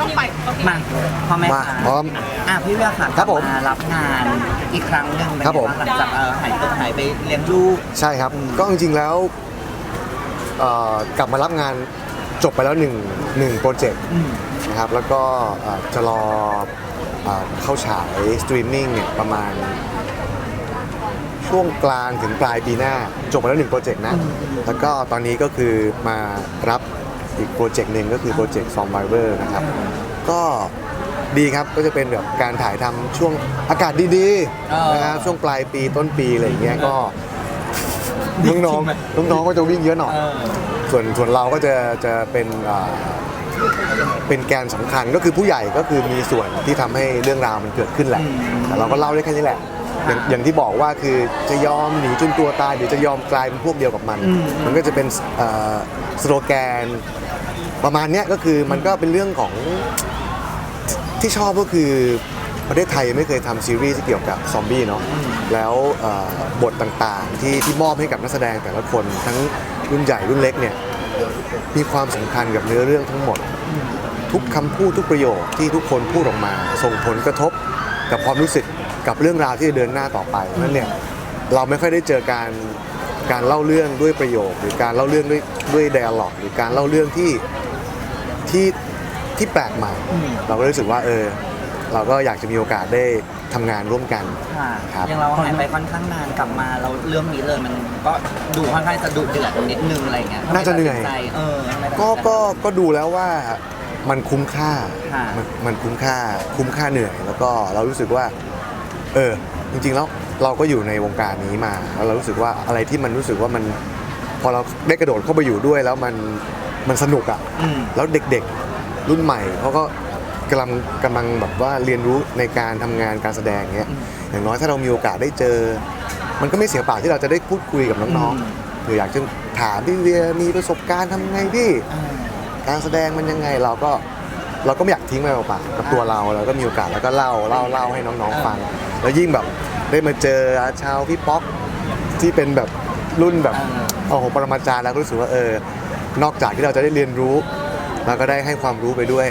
ต้องไปโอเคมาพ่อแม่มาค่ะพร้อมอะพี่เวียค่ะครับผมมารับงานอีกครั้งหนึ่งเป็นครับผมไงางหลังจากเออหายตัวหายไปเลี้ยงลูกใช่ครับ ก็จริงๆแล้วเอ่อกลับมารับงานจบไปแล้วหนึ่งหนึ่งโปรเจกต์อืมนะครับ แล้วก็เอ่อจะรอเอ่อเข้าฉายสตรีมมิ่งเนี่ยประมาณ ช่วงกลางถึงปลายปีหน้า จบไปแล้วหนึ่งโปรเจกต์นะ แล้วก็ตอนนี้ก็คือมารับ อีกโปรเจกต์หนึ่งก็คือโปรเจกต์ซอมไบเวอร์นะครับ ก็ดีครับก็จะเป็นแบบการถ่ายทำช่วงอากาศดีเออๆนะครับช่วงปลายปีต้นปีอะไรอย่างเงี้ยก็ดีน้องจริงไหมๆน้องๆก็จะวิ่งเยอะหน่อยเออส่วนส่วนเราก็จะจะเป็นอ่าเป็นแกนสำคัญก็คือผู้ใหญ่ก็คือมีส่วนที่ทำให้เรื่องราวมันเกิดขึ้นแหละอืมแต่เราก็เล่าได้แค่นี้แหละ อย่างอย่างที่บอกว่าคือจะยอมหนีจนตัวตายหรือจะยอมกลายเป็นพวกเดียวกับมันอืมมันก็จะเป็นเอ่อสโลแกน ประมาณเนี้ยก็คือมันก็เป็นเรื่องของที่ชอบก็คือประเทศไทยยังไม่เคยทำซีรีส์ที่เกี่ยวกับซอมบี้เนาะแล้วเอ่อบทต่างๆที่ที่มอบให้กับนักแสดงแต่ละคนทั้งรุ่นใหญ่รุ่นเล็กเนี่ยมีความสำคัญกับเนื้อเรื่องทั้งหมด ทุกคำพูดทุกประโยคที่ทุกคนพูดออกมา ส่งผลกระทบกับความรู้สึก กับเรื่องราวที่จะเดินหน้าต่อไปนั่นเนี่ยเราไม่ค่อยได้เจอการการเล่าเรื่องด้วยประโยค หรือการเล่าเรื่องด้วยด้วยไดอะล็อกหรือการเล่าเรื่องที่ที่ที่แปลกใหม่ อืม เราก็รู้สึกว่าเออ เราก็อยากจะมีโอกาสได้ทำงานร่วมกัน ค่ะครับ อย่างเราหายไปค่อนข้างนานกลับมาเราเรื่องนี้เลยมันก็ดูค่อนข้างจะดุเดือดนิดนึงอะไรเงี้ยน่าจะเหนื่อย ทำไมตัดสิใจเออทำไมตัดสินใจ ก็ก็ก็ดูแล้วว่ามันคุ้มค่าค่ะ มันมันคุ้มค่า คุ้มค่าเหนื่อย แล้วก็เรารู้สึกว่า เออ จริงๆแล้วเราก็อยู่ในวงการนี้มาแล้วเรารู้สึกว่าอะไรที่มันรู้สึกว่ามัน พอเราได้กระโดดเข้าไปอยู่ด้วยแล้วมันมันสนุกอะ่ะอืม แล้วเด็กๆรุ่นใหม่เขาก็กำลังกำลังแบบว่าเรียนรู้ในการทำงานการแสดงเงี้ยอืมอย่างน้อยถ้าเรามีโอกาสได้เจอ มันก็ไม่เสียเปล่าที่เราจะได้พูดคุยกับน้องอืม ๆหรืออยากจะถามพี่เวียมีประสบการณ์ทำไงพี่อ่าการแสดงมันยังไงเราก็ เราก็ไม่อยากทิ้งมันเปล่าๆกับตัวเราเราก็มีโอกาสแล้วก็เล่าเล่าเล่าให้น้องๆฟัง แล้วยิ่งแบบได้มาเจออาชาวพี่ป๊อกที่เป็นแบบรุ่นแบบอ่าโอ้โหปรมาจารย์แล้วก็รู้สึกว่าเออนอกจากที่เราจะได้เรียนรู้เราก็ได้ให้ความรู้ไปด้วย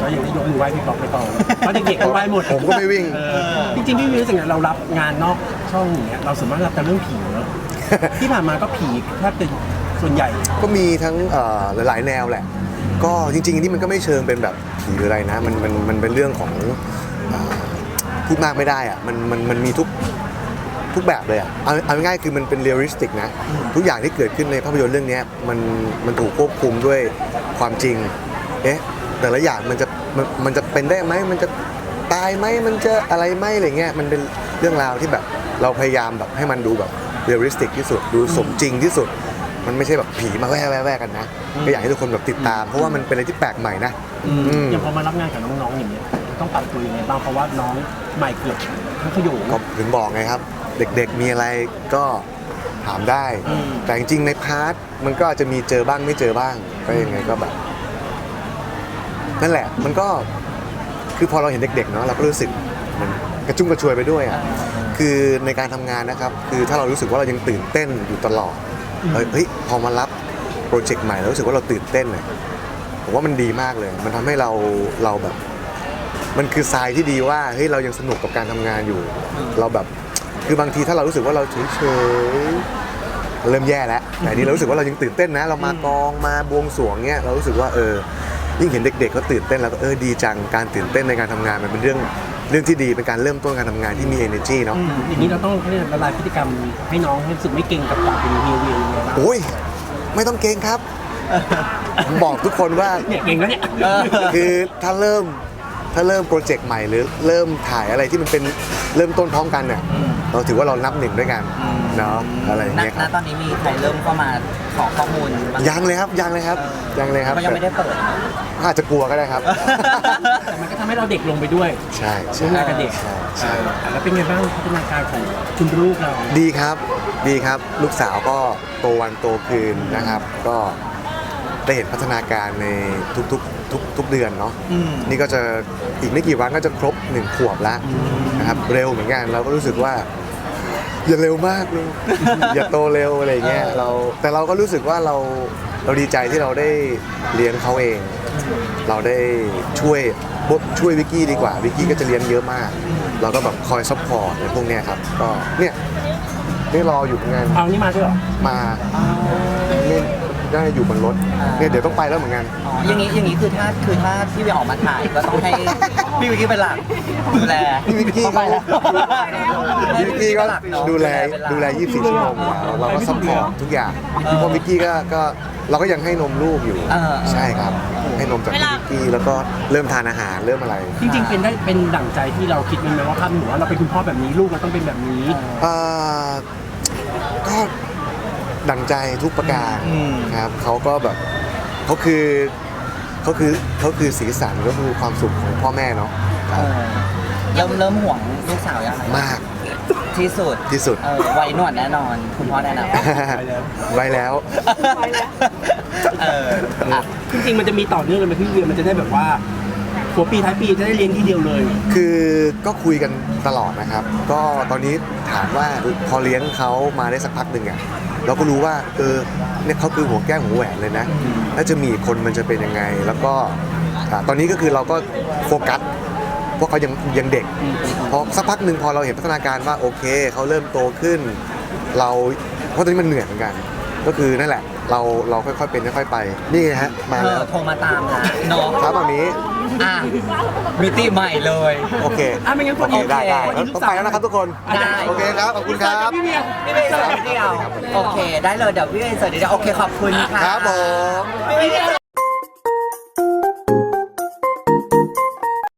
ก็ยังได้ยกมือไหว้พี่ป๊อกไปต่อเพราะเด็กๆก็ไหว้หมดผมก็ไม่วิ่ง เออจริงๆพี่วิวรู้สึกไงเรารับงานนอกช่องอย่างเงี้ยเราสามารถรับแต่เรื่องผีเนอะที่ผ่านมาก็ผีแทบจะส่วนใหญ่ ก็มีทั้งเอ่อหลายๆแนวแหละ ก็จริงๆนี่มันก็ไม่เชิงเป็นแบบผีหรืออะไรนะ มันมันมันเป็นเรื่องของอ่อพูดมากไม่ได้อะมันมันมันมีทุกทุกแบบเลยอะเอาเอาง่ายๆคือมันเป็นเรียลลิสติกนะ ทุกอย่างที่เกิดขึ้นในภาพยนตร์เรื่องเนี้ยมันมันถูกควบคุมด้วยความจริง เอ๊ะแต่ละอย่างมันจะมันมันจะเป็นได้ไหมมันจะตายไหมมันจะอะไรไหมอะไรเงี้ยมันเป็นเรื่องราวที่แบบเราพยายามแบบให้มันดูแบบเรียลลิสติกที่สุดดูสมจริงที่สุด มันไม่ใช่แบบผีมาแว่แว่แว่กันนะก็อยากให้ทุกคนแบบติดตาม เพราะว่ามันเป็นอะไรที่แปลกใหม่นะอืมอย่างพอมารับงานกับน้องๆอย่างเงี้ยต้องปรับตัวยังไงบ้างเพราะว่าน้องใหม่เกือบทั้งขยงก็ถึงบอกไงครับ เด็กๆมีอะไรก็ถามได้อืมแต่จริงๆในพาร์ทมันก็อาจจะมีเจอบ้างไม่เจอบ้าง ก็ยังไงก็แบบนั่นแหละ มันก็คือพอเราเห็นเด็กๆเนาะเราก็รู้สึกมันกระชุ่มกระชวยไปด้วยอะคือในการทำงานนะครับ คือถ้าเรารู้สึกว่าเรายังตื่นเต้นอยู่ตลอด เฮ้ยเฮ้ยพอมารับโปรเจกต์ใหม่แล้วรู้สึกว่าเราตื่นเต้นเนี่ยผมว่ามันดีมากเลย มันทำให้เราเราแบบ มันคือทรายที่ดีว่าเฮ้ยเรายังสนุกกับการทำงานอยู่ เราแบบคือบางทีถ้าเรารู้สึกว่าเราเฉยๆเริ่มแย่แล้วแต่อันนี้เรารู้สึกว่าเรายังตื่นเต้นนะ เรามากองมาบวงสรวงเนี้ยเรารู้สึกว่าเออยิ่งเห็นเด็กๆเขาตื่นเต้นแล้วก็เออดีจังการตื่นเต้นในการทำงานมันเป็นเรื่อง เรื่องที่ดีเป็นการเริ่มต้นการทำงานที่มี energy เนาะอย่างนี้เราต้องเขาเรียกละลายพฤติกรรมให้น้องให้รู้สึกไม่เก่งกับการเป็นเฮียเวียยังไงบ้างโอ้ย ไม่ต้องเกรงครับ ผมบอกทุกคนว่า เนี่ยเก่งแล้วเนี่ยเออคือถ้าเริ่มถ้าเริ่มโปรเจกต์ใหม่หรือเริ่มถ่ายอะไรที่มันเป็นเริ่มต้นพร้อมกันเนี่ย เราถือว่าเรานับหนึ่งด้วยกันเนาะอะไรอย่างณเงี้ยคณรับตอนนี้มีใครเริ่มเข้ามาขอข้อมูลบ้างยังเลยครับยังเลยครับยังเลยครับก็ยังไม่ได้เปิด อาจจะกลัวก็ได้ครับ แต่มันก็ทำให้เราเด็กลงไปด้วยใช่ใช่ร่วมงานกับเด็กใช่ใช่ อ่าแล้วเป็นไงบ้างพัฒนาการของคุณลูกเราดีครับดีครับลูกสาวก็โตวันโตคืนนะครับ ก็ได้เห็นพัฒนาการในทุกๆทุกทุกเดือนเนาะอืมนี่ก็จะอีกไม่กี่วันก็จะครบหนึ่งขวบแล้วนะครับเร็วเหมือนกันเราก็รู้สึกว่า อย่าเร็วมากลูก อย่าโตเร็วอะไรเงี้ยเออเราแต่เราก็รู้สึกว่าเราเราดีใจที่เราได้เลี้ยงเขาเอง เราได้ช่วยช่วยวิกกี้ดีกว่าวิกกี้ก็จะเลี้ยงเยอะมาก เราก็แบบคอยซัพพอร์ตในพวกเนี้ยครับก็เนี่ยนี่รออยู่เหมือนกันเอานี่มาด้วยเหรอมานี่ ได้อยู่บนรถเนี่ยเดี๋ยวต้องไปแล้วเหมือนกัน อ๋ออย่างนี้อย่างนี้คือถ้าคือถ้าพี่เวียออกมาถ่ายก็ต้องให้พี่วิกกี้เป็นหลักดูแลพี่วิกกี้ ต้องไปแล้ววิกกี้ก็ให้พี่ดูแลเป็นหกดูแล 24 ชั่วโมงอยู่แล้วเราก็ซัพพอร์ตทุกอย่างเพราะวิกกี้ก็ก็เราก็ยังให้นมลูกอยู่ เออ ใช่ครับ ให้นมจากวิกกี้แล้วก็เริ่มทานอาหารเริ่มอะไร จริงๆ เป็นได้เป็นดั่งใจที่เราคิดไหมว่าภาพหนูว่าเราเป็นคุณพ่อแบบนี้ลูกเราต้องเป็นแบบนี้ เอ่อก็ ดังใจทุกประการอืม ครับเขาก็แบบเขาคือเขาคือเขาคือสีสันก็คือความสุขของพ่อแม่เนาะเออเริ่มเริ่มห่วงลูกสาวยังไงมากที่สุดที่สุด เออไว้หนวดแน่นอน คุณพ่อแน่นอนไว้แล้ว เอออะ จริงๆมันจะมีต่อเนื่องเลยไหมพี่เวียมันจะได้แบบว่า หัวปีท้ายปีจะได้เลี้ยงทีเดียวเลย คือก็คุยกันตลอดนะครับ ก็ตอนนี้ถามว่าพอเลี้ยงเขามาได้สักพักหนึ่งอะเราก็รู้ว่าเออเนี่ยเขาคือหัวแก้วหัวแหวนเลยนะถ้าจะมีคนมันจะเป็นยังไง แล้วก็ตอนนี้ก็คือเราก็โฟกัสเพราะเขายังยังเด็กพอสักพักหนึ่งพอเราเห็นพัฒนาการว่าโอเคเขาเริ่มโตขึ้น เราเพราะตอนนี้มันเหนื่อยเหมือนกัน ก็คือนั่นแหละ เราเราค่อยๆเป็นค่อยๆไป นี่ไงฮะมาเอแล้อวโทรมาตามนะเนาะครับแบบนี้ อะมิติใหม่เลย โอเคอะไม่งั้นพโออเคดีได้ได้พอดีต้องไปแล้วนะครับทุกคนได้ โอเคครับขอบคุณครับ พี่เวียพี่เวย์เสิร์ฟเดียวโอเค ได้เลยเดี๋ยวพี่เวย์เสิร์ฟเดียวโอเค ขอบคุณค่ะครับผม พี่เวย์